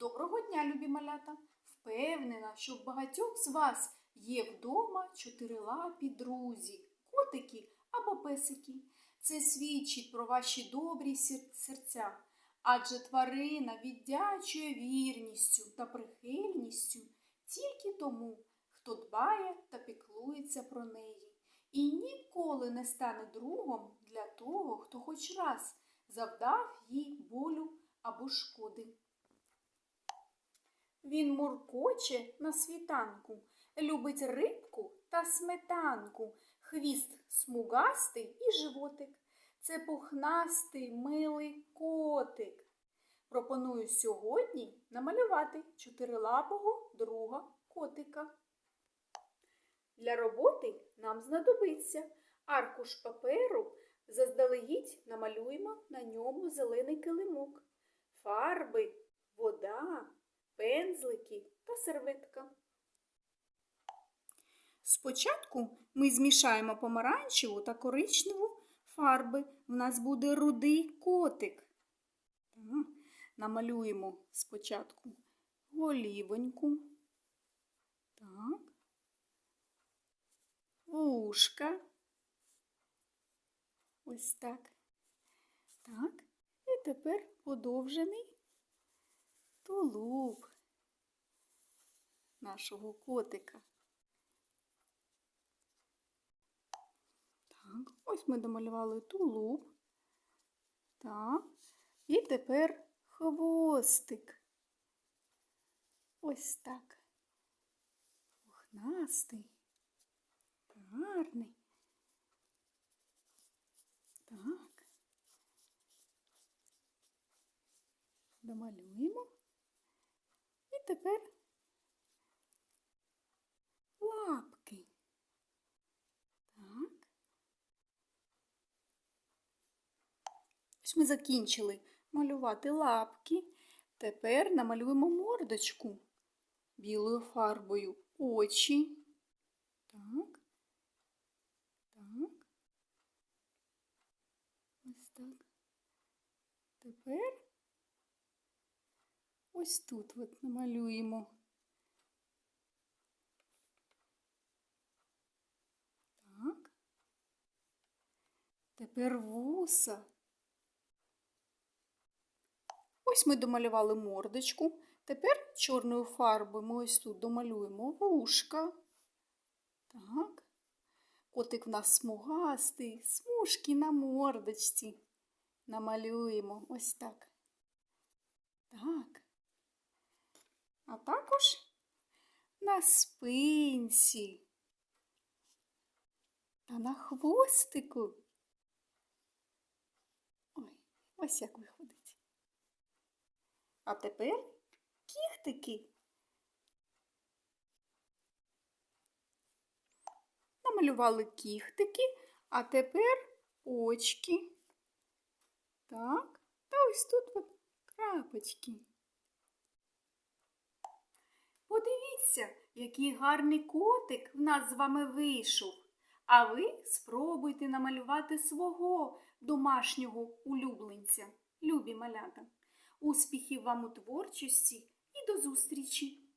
Доброго дня, любі малята! Впевнена, що в багатьох з вас є вдома чотирилапі друзі, котики або песики. Це свідчить про ваші добрі серця, адже тварина віддячує вірністю та прихильністю тільки тому, хто дбає та піклується про неї, і ніколи не стане другом для того, хто хоч раз завдав їй болю або шкоди. Він муркоче на світанку, любить рибку та сметанку, хвіст смугастий і животик. Це пухнастий милий котик. Пропоную сьогодні намалювати чотирилапого друга котика. Для роботи нам знадобиться аркуш паперу, заздалегідь намалюємо на ньому зелений килимок, фарби, вода, пензлики та серветка. Спочатку ми змішаємо помаранчеву та коричневу фарби. В нас буде рудий котик. Намалюємо спочатку голівоньку. Так. Вушка. Ось так. Так. І тепер подовжений тулуб нашого котика. Так, ось ми домалювали тулуб. Так. І тепер хвостик. Ось так. Пухнастий. Гарний. Так. Домалюємо. Тепер лапки. Так. Ось ми закінчили малювати лапки. Тепер намалюємо мордочку білою фарбою. Очі. Так. Так. Ось так. Тепер ось тут от намалюємо. Так. Тепер вуса. Ось ми домалювали мордочку. Тепер чорною фарбою ми ось тут домалюємо вушка. Так. Котик в нас смугастий, смужки на мордочці. Намалюємо ось так. Так. А також на спинці та на хвостику. Ой, ось як виходить. А тепер кіхтики. Намалювали кіхтики, а тепер очки. Так, та ось тут от крапочки. Подивіться, який гарний котик в нас з вами вийшов. А ви спробуйте намалювати свого домашнього улюбленця, любі малята. Успіхів вам у творчості і до зустрічі!